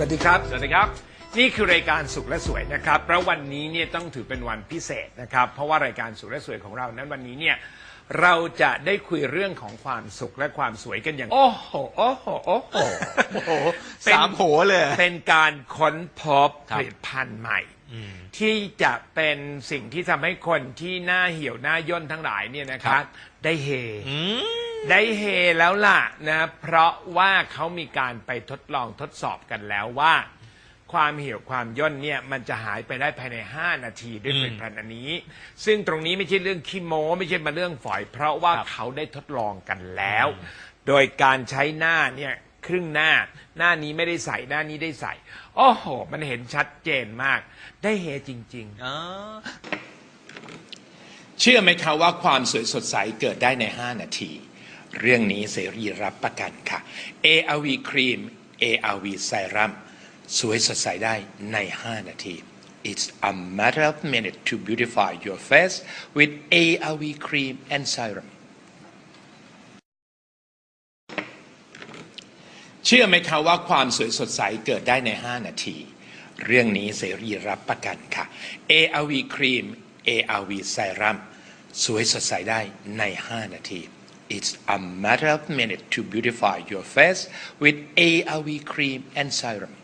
สวัสดีครับ สวัสดีครับ นี่คือรายการสุขและสวยนะครับแล้ววันนี้เนี่ยต้องถือเป็นวันพิเศษนะครับ เพราะว่ารายการสุขและสวยของเรานั้นวันนี้เนี่ยเราจะได้คุยเรื่องของความสุขและความสวยกันอย่างโอ้โหโอ้โหโอ้โหโอ้โหเป็นสามโหเลย เป็นการค้นพบครัผบลิตภัณฑ์ใหม่ที่จะเป็นสิ่งที่ทำให้คนที่หน้าเหี่ยวหน้าย่นทั้งหลายเนี่ยนะครับ ได้เฮอืม ได้เฮแล้วล่ะนะเพราะว่าเขามีการไปทดลองทดสอบกันแล้วว่า ความเหี่ยวความย่นเนี่ยมันจะหายไปได้ภายใน 5 นาทีด้วยผลิตภัณฑ์อันนี้ ซึ่งตรงนี้ไม่ใช่เรื่องขี้โม้ไม่ใช่มาเรื่องฝอย เพราะว่าครับเขาได้ทดลองกันแล้ว โดยการใช้หน้าเนี่ยครึ่งหน้า หน้านี้ไม่ได้ใส่หน้านี้ได้ใส่โอ้โห มันเห็นชัดเจนมาก ได้เฮจริง ๆ อ๋อ เชื่อไหมคะว่าความสวยสดใสเกิดได้ใน 5 นาที เรื่องนี้เสรีรับประกันค่ะ ARV ครีม ARV ไซรัมสวยสดใสได้ใน 5 นาที It's a matter of minute to beautify your face with ARV cream and serum เชื่อไหมคะว่าความสวยสดใสเกิดได้ใน 5 นาที เรื่องนี้เสรีรับประกันค่ะ ARV ครีม ARV ไซรัมสวยสดใสได้ใน 5 นาที It's a matter of minute to beautify your face with ARV cream and serum